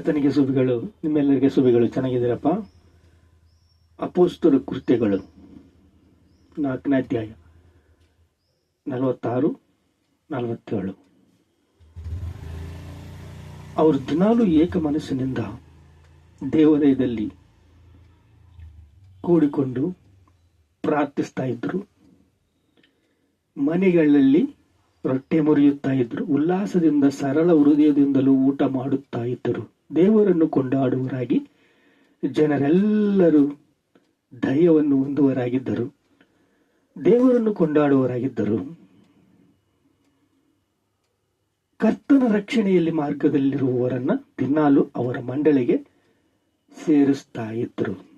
ಕರ್ತನಿಗೆ ಸುಬಿಗಳು ನಿಮ್ಮೆಲ್ಲರಿಗೆ ಸುಬಿಗಳು ಚೆನ್ನಾಗಿದ್ದೀರಪ್ಪ? ಅಪೋಸ್ತರ ಕೃತ್ಯಗಳು. ನಾಲ್ಕನೇ ಅಧ್ಯಾಯ. ನಲವತ್ತಾರು, ನಲವತ್ತೇಳು. ಅವರು ದಿನಾಲು ಏಕ ಮನಸ್ಸಿನಿಂದ ದೇವಾಲಯದಲ್ಲಿ ಕೂಡಿಕೊಂಡು ಪ್ರಾರ್ಥಿಸ್ತಾ ಇದ್ರು ಮನೆಗಳಲ್ಲಿ ರೊಟ್ಟೆ ಮುರಿಯುತ್ತಾ ಇದ್ರು ಉಲ್ಲಾಸದಿಂದ, ಸರಳ ಹೃದಯದಿಂದಲೂ ಊಟ ಮಾಡುತ್ತಾ ಇದ್ದರು. ದೇವರನ್ನು ಕೊಂಡಾಡುವರಾಗಿ ಜನರೆಲ್ಲರೂ ಧೈರ್ಯವನ್ನು ಹೊಂದುವರಾಗಿದ್ದರು ದೇವರನ್ನು ಕೊಂಡಾಡುವರಾಗಿದ್ದರು ಕರ್ತನ ರಕ್ಷಣೆಯಲ್ಲಿ ಮಾರ್ಗದಲ್ಲಿರುವವರನ್ನ ದಿನಾಲು ಅವರ ಮಂಡಳಿಗೆ ಸೇರಿಸ್ತಾ ಇದ್ರು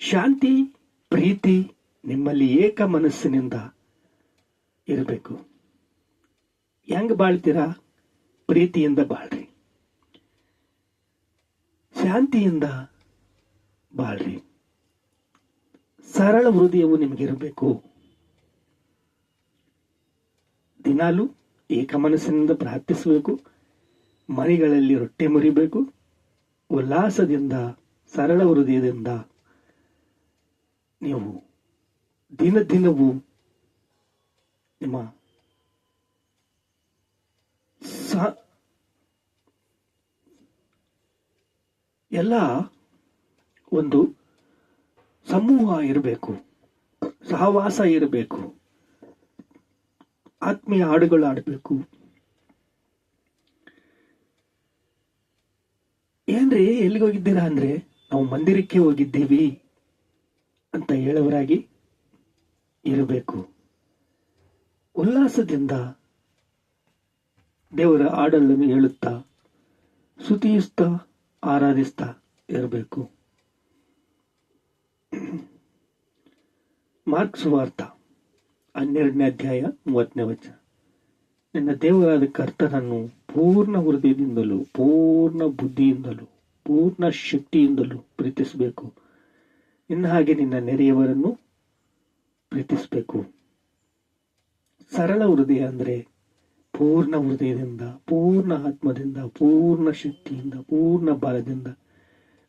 ಶಾಂತಿ, ಪ್ರೀತಿ ನಿಮ್ಮಲ್ಲಿ ಏಕ ಮನಸ್ಸಿನಿಂದ ಇರಬೇಕು. ಹೆಂಗ್ ಬಾಳ್ತೀರಾ? ಪ್ರೀತಿಯಿಂದ ಬಾಳ್ರಿ. ಶಾಂತಿಯಿಂದ ಬಾಳ್ರಿ. ಸರಳ ಹೃದಯವು ನಿಮಗಿರಬೇಕು. ದಿನಾಲು ಏಕ ಮನಸ್ಸಿನಿಂದ ಪ್ರಾರ್ಥಿಸಬೇಕು. ಮನೆಗಳಲ್ಲಿ ರೊಟ್ಟೆ ಮುರಿಬೇಕು. ಉಲ್ಲಾಸದಿಂದ, ಸರಳ ಹೃದಯದಿಂದ ನೀವು ದಿನ ದಿನವೂ ನಿಮ್ಮ ಸ- ಎಲ್ಲ ಒಂದು ಸಮೂಹ ಇರಬೇಕು, ಸಹವಾಸ ಇರಬೇಕು, ಆತ್ಮೀಯ ಹಾಡುಗಳು ಆಡಬೇಕು ಏನ್ರಿ ಎಲ್ಲಿಗೆ ಹೋಗಿದ್ದೀರಾ ಅಂದ್ರೆ? ನಾವು ಮಂದಿರಕ್ಕೆ ಹೋಗಿದ್ದೀವಿ ಅಂತ ಹೇಳೋರಾಗಿ ಇರಬೇಕು. ಉಲ್ಲಾಸದಿಂದ ದೇವರ ಆಡಲನ್ನು ಹೇಳುತ್ತಾ ಸ್ತುತಿಸ್ತಾ ಆರಾಧಿಸ್ತಾ ಇರಬೇಕು. ಮಾರ್ಕ್ಸ್ ಸುವಾರ್ಥ, ಹನ್ನೆರಡನೇ ಅಧ್ಯಾಯ, ಮೂವತ್ತನೇ ವಚನ. ನಿನ್ನ ದೇವರಾದ ಕರ್ತನನ್ನು ಪೂರ್ಣ ಹೃದಯದಿಂದಲೂ, ಪೂರ್ಣ ಬುದ್ಧಿಯಿಂದಲೂ, ಪೂರ್ಣ ಶಕ್ತಿಯಿಂದಲೂ ಪ್ರೀತಿಸಬೇಕು. ಇನ್ನು ಹಾಗೆ ನಿನ್ನ ನೆರೆಯವರನ್ನು ಪ್ರೀತಿಸಬೇಕು. ಸರಳ ಹೃದಯ ಅಂದ್ರೆ ಪೂರ್ಣ ಹೃದಯದಿಂದ, ಪೂರ್ಣ ಆತ್ಮದಿಂದ, ಪೂರ್ಣ ಶಕ್ತಿಯಿಂದ, ಪೂರ್ಣ ಬಲದಿಂದ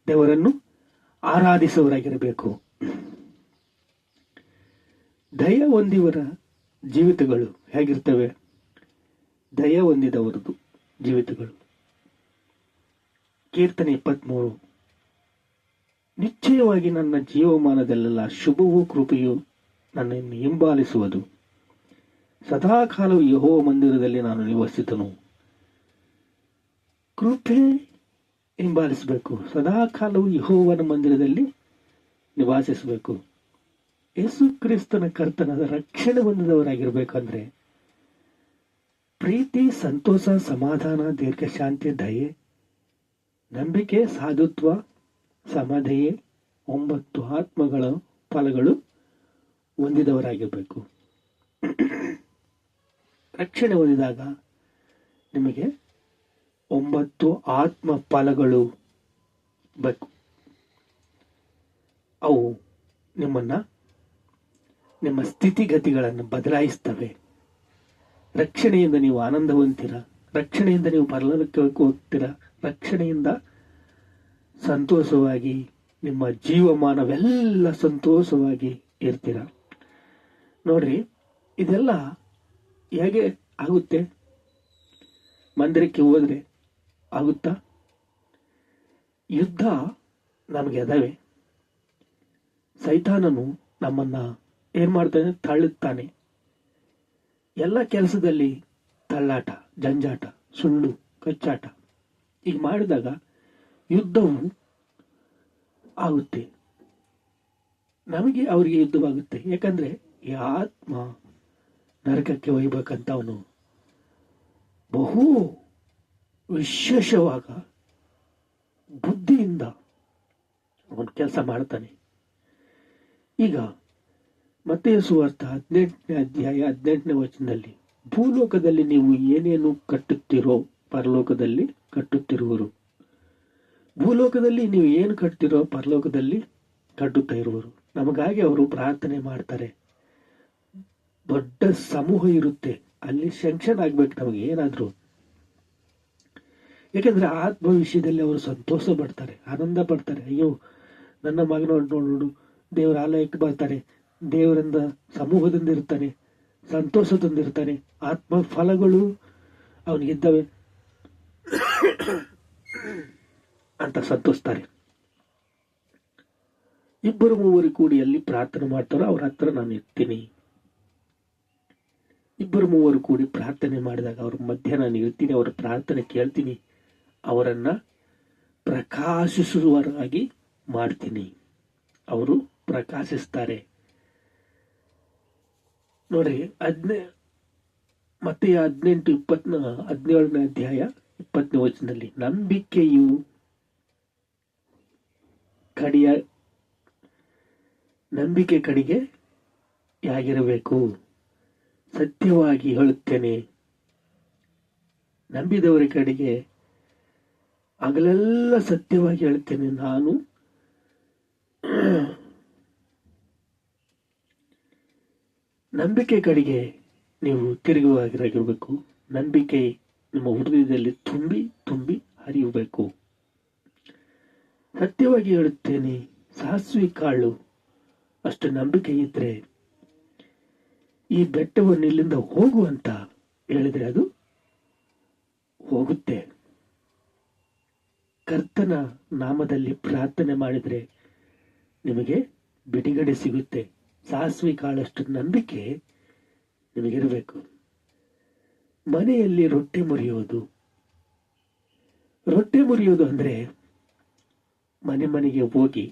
ದೇವರನ್ನು ಆರಾಧಿಸುವರಾಗಿರಬೇಕು ದಯ ಹೊಂದಿವರ ಜೀವಿತಗಳು ಹೇಗಿರ್ತವೆ? ದಯ ಹೊಂದಿದವರದು ಜೀವಿತಗಳು. ಕೀರ್ತನೆ ಇಪ್ಪತ್ಮೂರು. ನಿಶ್ಚಯವಾಗಿ ನನ್ನ ಜೀವಮಾನದಲ್ಲೆಲ್ಲ ಶುಭವೂ ಕೃಪೆಯು ನನ್ನನ್ನು ಹಿಂಬಾಲಿಸುವುದು. ಸದಾಕಾಲವು ಯಹೋ ಮಂದಿರದಲ್ಲಿ ನಾನು ನಿವಸಿತನು. ಕೃಪೆ ಹಿಂಬಾಲಿಸಬೇಕು. ಸದಾಕಾಲವು ಯಹೋವನ ಮಂದಿರದಲ್ಲಿ ನಿವಾಸಿಸಬೇಕು. ಯೇಸು ಕ್ರಿಸ್ತನ ಕರ್ತನದ ರಕ್ಷಣೆ ಹೊಂದಿದವರಾಗಿರ್ಬೇಕಂದ್ರೆ ಪ್ರೀತಿ, ಸಂತೋಷ, ಸಮಾಧಾನ, ದೀರ್ಘಶಾಂತಿ, ದಯೆ, ನಂಬಿಕೆ, ಸಾಧುತ್ವ, ಸಮಾಧಯೆ, ಒಂಬತ್ತು ಆತ್ಮಗಳ ಫಲಗಳು ಹೊಂದಿದವರಾಗಿರಬೇಕು. ರಕ್ಷಣೆ ಹೊಂದಿದಾಗ ನಿಮಗೆ ಒಂಬತ್ತು ಆತ್ಮ ಫಲಗಳು ಬೇಕು. ಅವು ನಿಮ್ಮನ್ನ ನಿಮ್ಮ ಸ್ಥಿತಿಗತಿಗಳನ್ನು ಬದಲಾಯಿಸ್ತವೆ. ರಕ್ಷಣೆಯಿಂದ ನೀವು ಆನಂದ ಹೊಂದಿರ ರಕ್ಷಣೆಯಿಂದ ನೀವು ಪರಲೋಕಕ್ಕೆ ಹೋಗ್ತೀರ, ರಕ್ಷಣೆಯಿಂದ ಸಂತೋಷವಾಗಿ ನಿಮ್ಮ ಜೀವಮಾನವೆಲ್ಲ ಸಂತೋಷವಾಗಿ ಇರ್ತೀರ. ನೋಡ್ರಿ, ಇದೆಲ್ಲ ಹೇಗೆ ಆಗುತ್ತೆ? ಮಂದಿರಕ್ಕೆ ಹೋದ್ರೆ ಆಗುತ್ತಾ? ಯುದ್ಧ ನಮಗೆ ಅದಾವೆ. ಸೈತಾನನು ನಮ್ಮನ್ನ ಏನ್ ಮಾಡ್ತಾನೆ? ತಳ್ಳುತ್ತಾನೆ. ಎಲ್ಲ ಕೆಲಸದಲ್ಲಿ ತಳ್ಳಾಟ, ಜಂಜಾಟ, ಸುಳ್ಳು, ಕಚ್ಚಾಟ. ಈಗ ಮಾಡಿದಾಗ ಯುದ್ಧವು ಆಗುತ್ತೆ. ನಮಗೆ ಅವರಿಗೆ ಯುದ್ಧವಾಗುತ್ತೆ. ಯಾಕಂದ್ರೆ ಈ ಆತ್ಮ ನರಕಕ್ಕೆ ಒಯ್ಬೇಕಂತ ಅವನು ಬಹು ವಿಶೇಷವಾಗ ಬುದ್ಧಿಯಿಂದ ಅವನು ಕೆಲಸ ಮಾಡ್ತಾನೆ. ಈಗ ಮತ್ತೆ ಸುವಾರ್ಥ? ಹದಿನೆಂಟನೇ ಅಧ್ಯಾಯ, ಹದಿನೆಂಟನೇ ವಚನದಲ್ಲಿ, ಭೂಲೋಕದಲ್ಲಿ ನೀವು ಏನೇನು ಕಟ್ಟುತ್ತೀರೋ ಪರಲೋಕದಲ್ಲಿ ಕಟ್ಟುತ್ತಿರುವರು. ಭೂಲೋಕದಲ್ಲಿ ನೀವು ಏನು ಕಟ್ತಿರೋ ಪರಲೋಕದಲ್ಲಿ ಕಟ್ಟುತ್ತಾ ಇರುವರು. ನಮಗಾಗಿ ಅವರು ಪ್ರಾರ್ಥನೆ ಮಾಡ್ತಾರೆ. ದೊಡ್ಡ ಸಮೂಹ ಇರುತ್ತೆ. ಅಲ್ಲಿ ಶಂಕ್ಷನ್ ಆಗ್ಬೇಕು ನಮಗೆ, ಏನಾದ್ರು. ಯಾಕಂದ್ರೆ ಆತ್ಮ ವಿಷಯದಲ್ಲಿ ಅವರು ಸಂತೋಷ ಪಡ್ತಾರೆ, ಆನಂದ ಪಡ್ತಾರೆ. ಅಯ್ಯೋ, ನನ್ನ ಮಗನ ನೋಡು ದೇವರ ಆಲಯಕ್ಕೆ ಬರ್ತಾನೆ ದೇವರಿಂದ, ಸಮೂಹದಿಂದ ಇರ್ತಾನೆ, ಸಂತೋಷದಿಂದ ಇರ್ತಾನೆ. ಆತ್ಮ ಫಲಗಳು ಅವನಿಗಿದ್ದಾವೆ ಅಂತ ಸಂತೋಷ್ತಾರೆ ಇಬ್ಬರು ಮೂವರು ಕೂಡಿ ಅಲ್ಲಿ ಪ್ರಾರ್ಥನೆ ಮಾಡ್ತಾರೋ, ಅವ್ರ ಹತ್ರ ನಾನು ಇರ್ತೀನಿ. ಇಬ್ಬರು ಮೂವರು ಕೂಡಿ ಪ್ರಾರ್ಥನೆ ಮಾಡಿದಾಗ ಅವ್ರ ಮಧ್ಯ ನಾನು ಇರ್ತೀನಿ ಅವರ ಪ್ರಾರ್ಥನೆ ಕೇಳ್ತೀನಿ, ಅವರನ್ನು ಪ್ರಕಾಶಿಸುವರಾಗಿ ಮಾಡ್ತೀನಿ. ಅವರು ಪ್ರಕಾಶಿಸ್ತಾರೆ. ನೋಡ್ರಿ ಹದಿನೇ ಮತ್ತೆ ಹದಿನೆಂಟು ಇಪ್ಪತ್ನ ಹದಿನೇಳನೇ ಅಧ್ಯಾಯ ಇಪ್ಪತ್ತನೇ ವಚನದಲ್ಲಿ, ನಂಬಿಕೆಯು ಕಡಿಯ, ನಂಬಿಕೆ ಕಡೆಗೆ ಯಾಗಿರಬೇಕು? ಸತ್ಯವಾಗಿ ಹೇಳುತ್ತೇನೆ. ನಂಬಿದವರ ಕಡೆಗೆ ಆಗಲೆಲ್ಲ ಸತ್ಯವಾಗಿ ಹೇಳುತ್ತೇನೆ ನಾನು. ನಂಬಿಕೆ ಕಡೆಗೆ ನೀವು ತಿರುಗುವಾಗಿರಾಗಿರಬೇಕು ನಂಬಿಕೆ ನಿಮ್ಮ ಹೃದಯದಲ್ಲಿ ತುಂಬಿ ತುಂಬಿ ಹರಿಯಬೇಕು. ಸತ್ಯವಾಗಿ ಹೇಳುತ್ತೇನೆ. ಸಾಸಿವೆ ಕಾಳು. ಅಷ್ಟು ನಂಬಿಕೆ ಇದ್ರೆ ಈ ಬೆಟ್ಟವನ್ನು ಇಲ್ಲಿಂದ ಹೋಗು ಅಂತ ಹೇಳಿದ್ರೆ ಅದು ಹೋಗುತ್ತೆ. ಕರ್ತನ ನಾಮದಲ್ಲಿ ಪ್ರಾರ್ಥನೆ ಮಾಡಿದ್ರೆ ನಿಮಗೆ ಬಿಡುಗಡೆ ಸಿಗುತ್ತೆ. ಸಾಸಿವೆ ಕಾಳಷ್ಟು ನಂಬಿಕೆ ನಿಮಗಿರಬೇಕು. ಮನೆಯಲ್ಲಿ ರೊಟ್ಟಿ ಮುರಿಯೋದು ರೊಟ್ಟಿ ಮುರಿಯೋದು ಅಂದ್ರೆ ಮನೆ ಮನೆಗೆ ಹೋಗಿ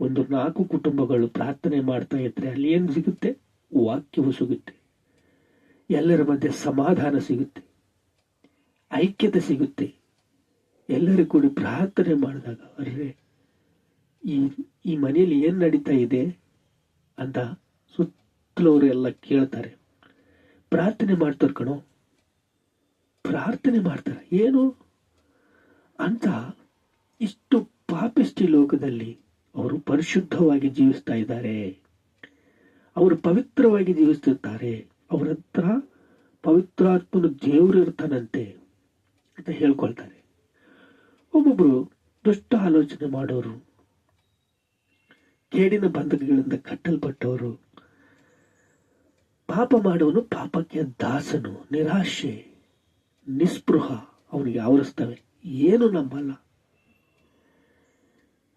ಒಂದು ನಾಲ್ಕು ಕುಟುಂಬಗಳು ಪ್ರಾರ್ಥನೆ ಮಾಡ್ತಾ ಇದ್ರೆ ಅಲ್ಲಿ ಏನು ಸಿಗುತ್ತೆ? ವಾಕ್ಯವು ಸಿಗುತ್ತೆ ಎಲ್ಲರ ಮಧ್ಯೆ ಸಮಾಧಾನ ಸಿಗುತ್ತೆ. ಐಕ್ಯತೆ ಸಿಗುತ್ತೆ. ಎಲ್ಲರೂ ಕೂಡಿ ಪ್ರಾರ್ಥನೆ ಮಾಡಿದಾಗ ಅರ್ರೆ ಈ ಈ ಮನೆಯಲ್ಲಿ ಏನು ನಡೀತಾ ಇದೆ ಅಂತ ಸುತ್ತಲವರು ಎಲ್ಲ ಕೇಳ್ತಾರೆ. ಪ್ರಾರ್ಥನೆ ಮಾಡ್ತಾರೆ ಕಣೋ. ಪ್ರಾರ್ಥನೆ ಮಾಡ್ತಾರೆ. ಏನು? ಅಂತ ಇಷ್ಟು ಪಾಪಿಷ್ಟಿ ಲೋಕದಲ್ಲಿ ಅವರು ಪರಿಶುದ್ಧವಾಗಿ ಜೀವಿಸ್ತಾ ಇದ್ದಾರೆ. ಅವರು ಪವಿತ್ರವಾಗಿ ಜೀವಿಸ್ತಿರ್ತಾರೆ ಅವರ ಹತ್ರ ಪವಿತ್ರಾತ್ಮನು ದೇವರು ಇರ್ತಾನಂತೆ ಅಂತ ಹೇಳ್ಕೊಳ್ತಾರೆ. ಒಬ್ಬೊಬ್ಬರು ದುಷ್ಟ ಆಲೋಚನೆ ಮಾಡೋರು, ಕೇಡಿನ ಬಂಧಕಗಳಿಂದ ಕಟ್ಟಲ್ಪಟ್ಟವರು, ಪಾಪ ಮಾಡುವನು ಪಾಪಕ್ಕೆ ದಾಸನು, ನಿರಾಶೆ, ನಿಸ್ಪೃಹ ಅವನಿಗೆ ಆವರಿಸ್ತವೆ ಏನು ನಂಬಲ್ಲ.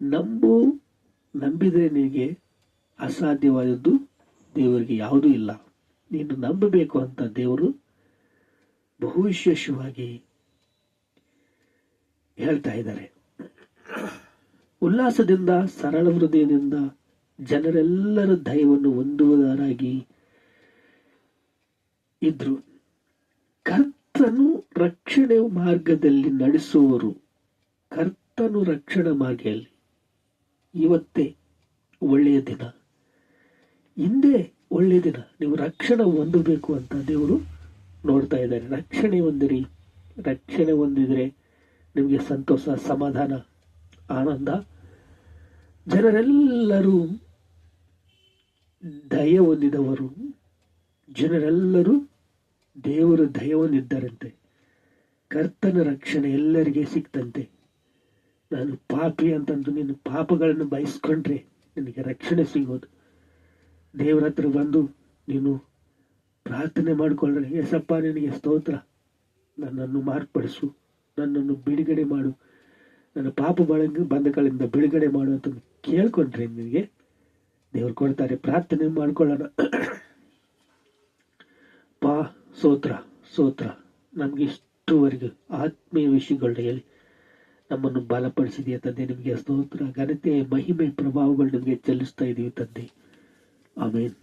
ನಂಬು, ನಂಬಿದರೆ ನಿನಗೆ ಅಸಾಧ್ಯವಾದದ್ದು ದೇವರಿಗೆ ಯಾವುದೂ ಇಲ್ಲ. ನೀನು ನಂಬಬೇಕು ಅಂತ ದೇವರು ಬಹು ವಿಶೇಷವಾಗಿ ಹೇಳ್ತಾ ಇದ್ದಾರೆ. ಉಲ್ಲಾಸದಿಂದ, ಸರಳ ಹೃದಯದಿಂದ ಜನರೆಲ್ಲರ ದಯವನ್ನು ಹೊಂದುವುದರಾಗಿ ಇದ್ರು. ಕರ್ತನು ರಕ್ಷಣೆ ಮಾರ್ಗದಲ್ಲಿ ನಡೆಸುವವರು. ಕರ್ತನು ರಕ್ಷಣಾ ಮಾರ್ಗದಲ್ಲಿ. ಇವತ್ತೇ ಒಳ್ಳೆಯ ದಿನ. ಹಿಂದೆ ಒಳ್ಳೆಯ ದಿನ. ನೀವು ರಕ್ಷಣೆ ಹೊಂದಬೇಕು ಅಂತ ದೇವರು ನೋಡ್ತಾ ಇದ್ದಾರೆ. ರಕ್ಷಣೆ ಹೊಂದಿರಿ. ರಕ್ಷಣೆ ಹೊಂದಿದರೆ ನಿಮಗೆ ಸಂತೋಷ, ಸಮಾಧಾನ, ಆನಂದ. ಜನರೆಲ್ಲರೂ ದಯ ಹೊಂದಿದವರು. ಜನರೆಲ್ಲರೂ ದೇವರು ದಯ ಹೊಂದಿದ್ದಾರಂತೆ. ಕರ್ತನ ರಕ್ಷಣೆ ಎಲ್ಲರಿಗೆ ಸಿಕ್ತಂತೆ. ನಾನು ಪಾಪಿ ಅಂತಂದು ನೀನು ಪಾಪಗಳನ್ನು ಬಯಸ್ಕೊಂಡ್ರೆ ನಿನಗೆ ರಕ್ಷಣೆ ಸಿಗೋದು. ದೇವರ ಹತ್ರ ಬಂದು ನೀನು ಪ್ರಾರ್ಥನೆ ಮಾಡಿಕೊಂಡ್ರೆ ಎಸಪ್ಪ ನಿನಗೆ ಸ್ತೋತ್ರ. ನನ್ನನ್ನು ಮಾರ್ಪಡಿಸು. ನನ್ನನ್ನು ಬಿಡುಗಡೆ ಮಾಡು. ನನ್ನ ಪಾಪ ಬಳಂಗ ಬಂಧಗಳಿಂದ ಬಿಡುಗಡೆ ಮಾಡು ಅಂತ ಕೇಳ್ಕೊಂಡ್ರೆ ನಿನಗೆ, ದೇವ್ರು ಕೊಡ್ತಾರೆ. ಪ್ರಾರ್ಥನೆ ಮಾಡ್ಕೊಳ್ಳೋಣ. ಪಾ ಸೋತ್ರ ಸೋತ್ರ ನಮ್ಗೆ ಇಷ್ಟುವರೆಗೂ ಆತ್ಮೀಯ ವಿಷಯಗಳಲ್ಲಿ ನಮ್ಮನ್ನು ಬಲಪಡಿಸಿದೆಯಾ ತಂದೆ. ನಿಮಗೆ ಸ್ತೋತ್ರ, ಘನತೆ, ಮಹಿಮೆ, ಪ್ರಭಾವಗಳು ನಿಮಗೆ ಚಲಿಸ್ತಾ ಇದ್ದೀವಿ ತಂದೆ. I mean.